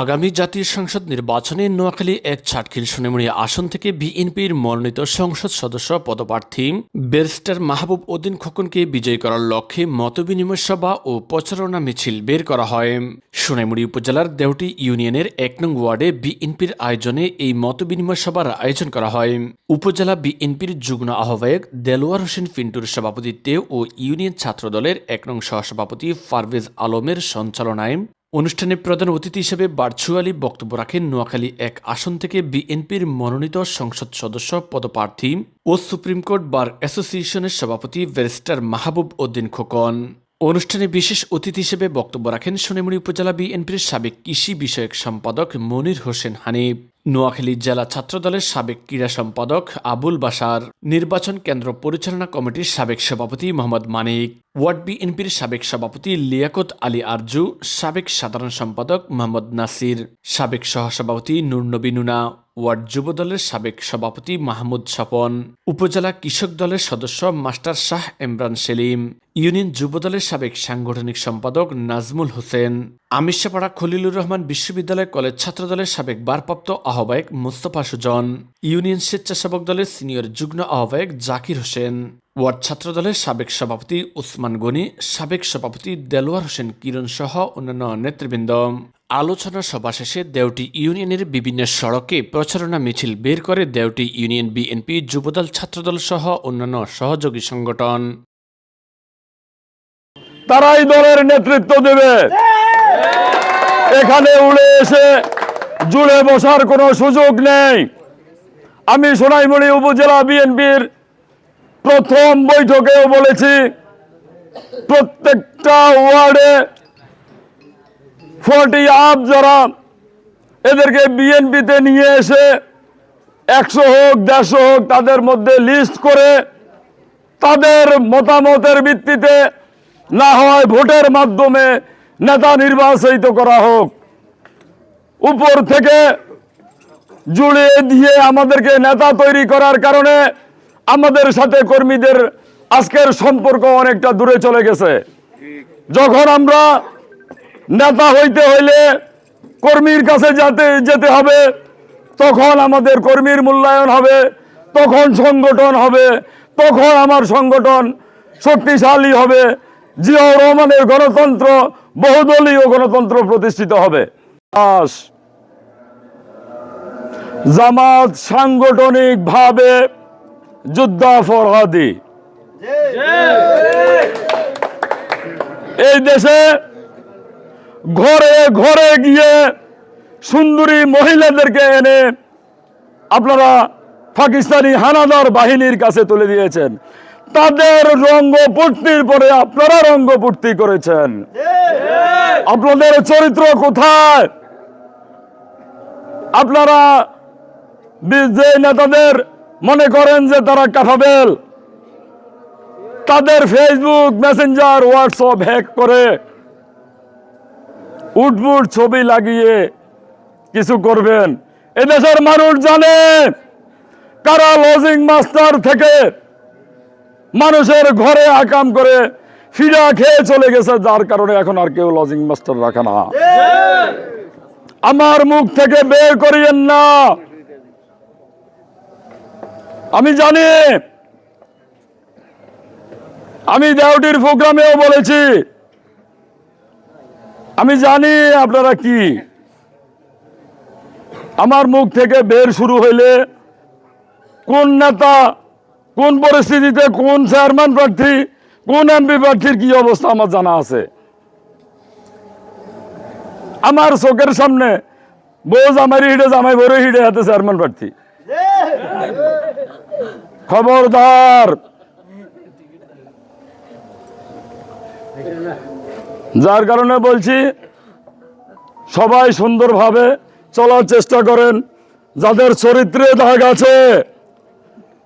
আগামী জাতীয় সংসদ নির্বাচনে নোয়াখালী এক ছাটখিল সোনেমুড়ি আসন থেকে বিএনপির মনোনীত সংসদ সদস্য পদপ্রার্থী ব্যারিস্টার মাহবুব উদ্দিন খোকনকে বিজয়ী করার লক্ষ্যে মতবিনিময় সভা ও প্রচারণা মিছিল বের করা হয়। সোনাইমুড়ি উপজেলার দেওটি ইউনিয়নের এক নং ওয়ার্ডে বিএনপির আয়োজনে এই মতবিনিময় সভার আয়োজন করা হয়। উপজেলা বিএনপির যুগ্ম আহ্বায়ক দেলোয়ার হোসেন পিন্টুর সভাপতিত্বে ও ইউনিয়ন ছাত্রদলের এক নং সহসভাপতি ফারভেজ আলমের সঞ্চালনায় অনুষ্ঠানে প্রধান অতিথি হিসেবে ভার্চুয়ালি বক্তব্য রাখেন নোয়াখালী এক আসন থেকে বিএনপির মনোনীত সংসদ সদস্য পদপ্রার্থী ও সুপ্রিম কোর্ট বার অ্যাসোসিয়েশনের সভাপতি ব্যারিস্টার মাহবুব উদ্দিন খোকন। অনুষ্ঠানে বিশেষ অতিথি হিসেবে বক্তব্য রাখেন সোনামুড়ি উপজেলা বিএনপির সাবেক কৃষি বিষয়ক সম্পাদক মনির হোসেন হানিফ। নোয়াখালী জেলা ছাত্রদলের সাবেক ক্রীড়া সম্পাদক আবুল বাসার নির্বাচন কেন্দ্র পরিচালনা কমিটির সাবেক সভাপতি মোহাম্মদ মানিক। ওয়ার্ড বিএনপির সাবেক সভাপতি লিয়াকত আলী আরজু। সাবেক সাধারণ সম্পাদক মোহাম্মদ নাসির। সাবেক সহসভাপতি নুরনবী নুনা। ওয়ার্ড যুব দলের সাবেক সভাপতি মাহমুদ স্বপন, উপজেলা কৃষক দলের সদস্য মাস্টার শাহ এমরান সেলিম, ইউনিয়ন যুব দলের সাবেক সাংগঠনিক সম্পাদক নাজমুল হোসেন, আমিষাপাড়া খলিলুর রহমান বিশ্ববিদ্যালয় কলেজ ছাত্রদলের সাবেক ভারপ্রাপ্ত আহ্বায়ক মুস্তফা সুজন, ইউনিয়ন স্বেচ্ছাসেবক দলের সিনিয়র যুগ্ম আহ্বায়ক জাকির হোসেন, ওয়ার্ড ছাত্রদলের সাবেক সভাপতি উসমান গনি, সাবেক সভাপতি দেলোয়ার হোসেন কিরণ সহ অন্যান্য নেতৃবৃন্দ। আলোচনা সভা শেষে দেওটি ইউনিয়নের বিভিন্ন সড়কে প্রচারণা মিছিল বের করে দেওটি ইউনিয়ন বিএনপি যুবদল, ছাত্রদল সহ অন্যান্য সহযোগী সংগঠন। তারাই দলের নেতৃত্ব দেবে। এখানে উড়ে এসে জুড়ে বসার কোনো সুযোগ নেই। আমি সোনাইমুড়ি উপজেলা বিএনপির প্রথম বৈঠকেও বলেছি, প্রত্যেকটা ওয়ার্ডে ফর্টি আপ যারা এদেরকে বিএনপিতে নিয়ে এসে একশো হোক, দেড়শো হোক তাদের মধ্যে লিস্ট করে তাদের মতামতের ভিত্তিতে না হয় ভোটের মাধ্যমে নেতা নির্বাচিত করা হোক। উপর থেকে জুড়িয়ে দিয়ে আমাদেরকে নেতা তৈরি করার কারণে আমাদের সাথে কর্মীদের আজকের সম্পর্ক অনেকটা দূরে চলে গেছে। যখন আমরা নেতা হইতে হইলে কর্মীর কাছে যাতে যেতে হবে তখন আমাদের কর্মীর মূল্যায়ন হবে তখন সংগঠন হবে তখন আমার সংগঠন শক্তিশালী হবে। জিয়াউর রহমানের গণতন্ত্র বহুদলীয় গণতন্ত্র প্রতিষ্ঠিত হবে। জামাত সাংগঠনিক ভাবে যুদ্ধাপরাধী এই দেশে ঘরে ঘরে গিয়ে সুন্দরী মহিলাদেরকে এনে আপনারা পাকিস্তানি হানাদার বাহিনীর কাছে তুলে দিয়েছেন। তাদের রঙ্গপূর্তির পরে আপনারা রঙ্গপূর্তি করেছেন। আপনাদের চরিত্র কোথায়? আপনারা যে নেতাদের মনে করেন যে তারা কাফাবেল তাদের ফেসবুক মেসেঞ্জার হোয়াটসঅ্যাপ হ্যাক করে উঠবুট ছবি লাগিয়ে কিছু করবেন। এদেশের মানুষ জানে, কারা লজিং মাস্টার থেকে মানুষের ঘরে আকাম করে ফিরা খেয়ে চলে গেছে, যার কারণে এখন আর কেউ লজিং মাস্টার রাখে না। আমার মুখ থেকে বের করিয়েন না। আমি জানি, আমি দেওটির প্রোগ্রামেও বলেছি আমি জানি আপনারা কি। আমার মুখ থেকে বের শুরু হইলে কোন নেতা, কোন পরিস্থিতিতে কোন চেয়ারম্যান প্রার্থী, কোন এমপি প্রার্থীর কি অবস্থা আমার জানা আছে। আমার চোখের সামনে বউ জামাই হিডে, জামাই বড় হিডে হাতে চেয়ারম্যান প্রার্থী। খবরদার। যার কারণে বলছি, সবাই সুন্দরভাবে চলার চেষ্টা করেন। যাদের চরিত্রে দাগ আছে,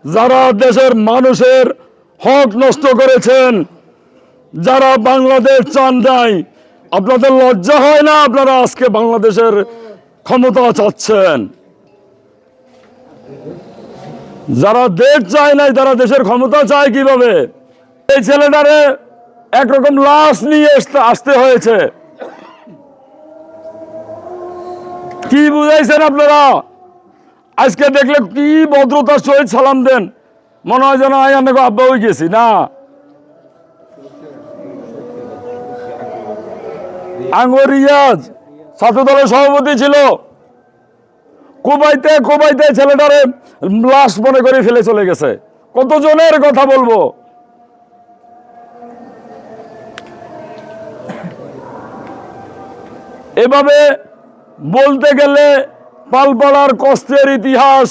যারা দেশের মানুষের হক নষ্ট করেছেন, যারা বাংলাদেশ চান নাই, আপনাদের লজ্জা হয় না আপনারা আজকে বাংলাদেশের ক্ষমতা চাচ্ছেন? যারা দেশ চায় নাই, তারা দেশের ক্ষমতা চায় কীভাবে? এই ছেলেটারে একরকম লাশ নিয়ে আসতে- হয়েছে। কি বুঝাইছেন আপনারা? আজকে দেখলে কি ভদ্রতার সহিত সালাম দেন। মনে হয় যেন আমি আব্বা হয়ে গেছি, না? রিয়াজ ছাত্র দলের সভাপতি ছিল। কোবাইতে কোবাইতে ছেলেটারে লাশ মনে করে ফেলে চলে গেছে। কতজনের কথা বলব? এভাবে বলতে গেলে পালপাড়ার কষ্টের ইতিহাস,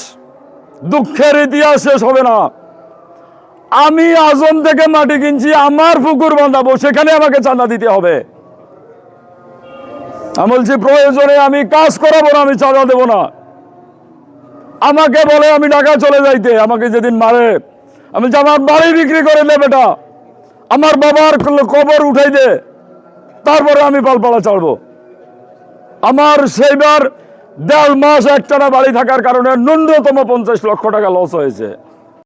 দুঃখের ইতিহাস শেষ হবে না। আমি আজম থেকে মাটি কিনছি, আমার পুকুর বাঁধাবো, সেখানে আমাকে চাঁদা দিতে হবে। আমি বলছি, প্রয়োজনে আমি কাজ করাবো না, আমি চাঁদা দেবো না। আমাকে বলে আমি ঢাকা চলে যাইতে, আমাকে যেদিন মারে। আমি আমার বাড়ি বিক্রি করে দে বেটা, আমার বাবার কবর উঠাই দে, তারপরে আমি পালপাড়া ছাড়বো। আমার সেইবার দেড় মাস একটানা বাড়ি থাকার কারণে ন্যূনতম পঞ্চাশ লক্ষ টাকা লস হয়েছে।